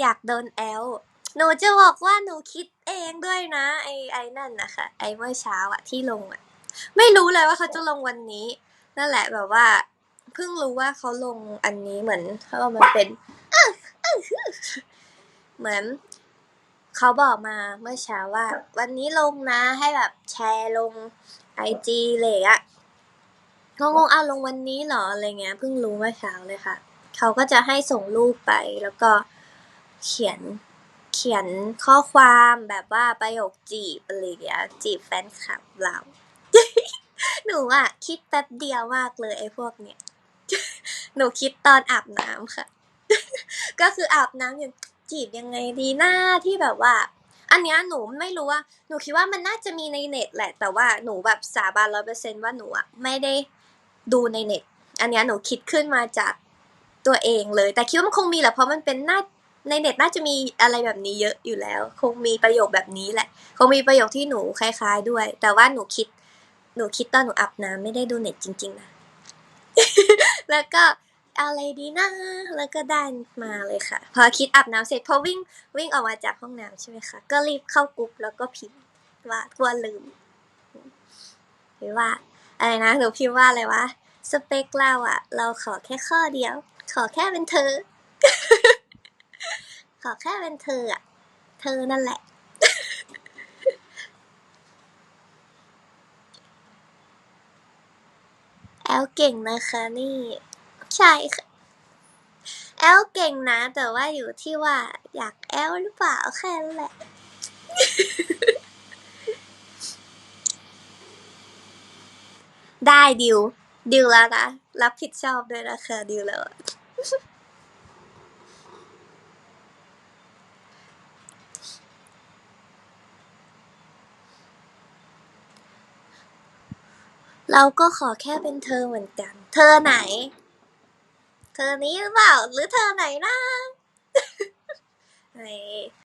อยากโดนแอล หนูจะบอกว่าหนูคิดเองด้วยนะ ไอไอนั่นนะคะไอเมื่อเช้าอะที่ลงอะไม่รู้เลยว่าเขาจะลงวันนี้ นั่นแหละแบบว่า เพิ่งรู้ว่าเขาลงอันนี้เหมือนเขาบอกมันเป็น เหมือน เขาบอกมาเมื่อเช้าว่า วันนี้ลงนะให้แบบแชร์ลงไอจีเลยอะงงงเอาลงวันนี้เหรออะไรเงี้ยเพิ่งรู้เมื่อเช้าเลยค่ะ เขาก็จะให้ส่งรูปไปแล้วก็ เขียน เขียนข้อความแบบว่าประโยคจีบอะไรอย่างเงี้ย จีบแฟนคลับเรา หนูอะคิดแป๊บเดียวมากเลยไอ้พวกเนี้ย หนูคิดตอนอาบน้ำค่ะ ก็คืออาบน้ำอยู่จีบยังไงดีหน้าที่แบบว่า อันเนี้ยหนูไม่รู้ว่า หนูคิดว่ามันน่าจะมีในเน็ตแหละ แต่ว่าหนูแบบสาบานร้อยเปอร์เซนต์ว่าหนูอะไม่ได้ดูในเน็ต อันเนี้ยหนูคิดขึ้นมาจากตัวเองเลย แต่คิดว่ามันคงมีแหละเพราะมันเป็นหน้า ในเน็ตน่าจะมีอะไรแบบนี้เยอะอยู่แล้ว คงมีประโยคแบบนี้แหละ คงมีประโยคที่หนูคล้ายๆด้วย แต่ว่าหนูคิด หนูคิดตอนหนูอาบน้ำไม่ได้ดูเน็ตจริง ๆ นะ แล้วก็อาอะไรดีนะ แล้วก็ได้มาเลยค่ะ พอคิดอาบน้ำเสร็จพอวิ่งวิ่งออกมาจากห้องน้ำใช่ไหมคะ ก็รีบเข้ากรุ๊ปแล้วก็พิมพ์ว่ากลัวลืมหรือว่าอะไรนะหนูพิมพ์ว่าอะไรวะสเปคเราอะเราขอแค่ข้อเดียว ขอแค่เป็นเธอ ขอแค่เป็นเธออะเธอนั่นแหละแอลเก่งนะคะนี่ใช่ค่ะแอลเก่งนะ แต่ว่าอยู่ที่ว่าอยากแอลหรือเปล่าแค่นั้นแหละ ได้ดิวดิวแล้วนะ รับผิดชอบด้วยนะคะดิวแล้ว เราก็ขอแค่เป็นเธอเหมือนกัน เธอไหน เธอนี้หรือเปล่า หรือเธอไหนนะไหน